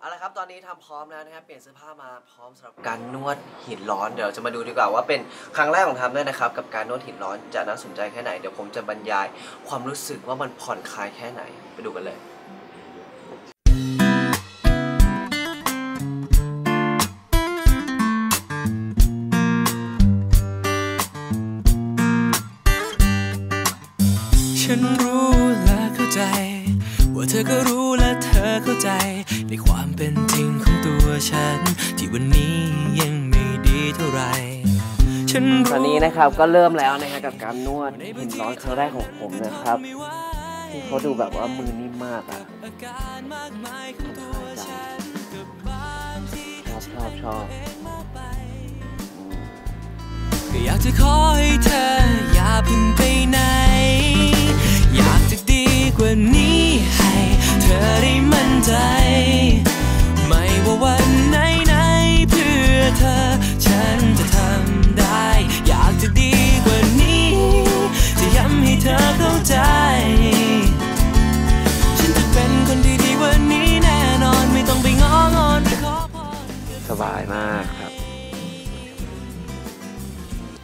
เอาละครับตอนนี้ทำพร้อมแล้วนะครับเปลี่ยนเสื้อผ้ามาพร้อมสำหรับการนวดหินร้อนเดี๋ยวจะมาดูดีกว่าว่าเป็นครั้งแรกของทำด้วยนะครับกับการนวดหินร้อนจะน่าสนใจแค่ไหนเดี๋ยวผมจะบรรยายความรู้สึกว่ามันผ่อนคลายแค่ไหนไปดูกันเลย ฉันรู้และเข้าใจ ว่าเธอก็รู้ อเข้าใจ ในความเป็นจริงของตัวฉัน ที่วันนี้ยังไม่ดีเท่าไหรฉันรู้ตอนนี้นะครับก็เริ่มแล้วนะครับกับการนวดหินร้อนครั้งแรกของผมนะครับที่เขาดูแบบว่ามือนิ่มมากอะอาการมากมายของตัวฉันกับบางที่ชอบชอบชอบก็อยากจะขอให้เธอ บายมากครับ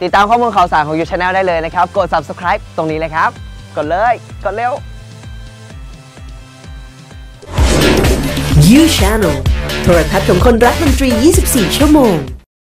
ติดตามข้อมูลข่าวสารของยูชาแนลได้เลยนะครับ กด subscribe ตรงนี้เลยครับ กดเลย กดเร็ว You Channel โทรทัศน์ของคนรักดนตรี 24 ชั่วโมง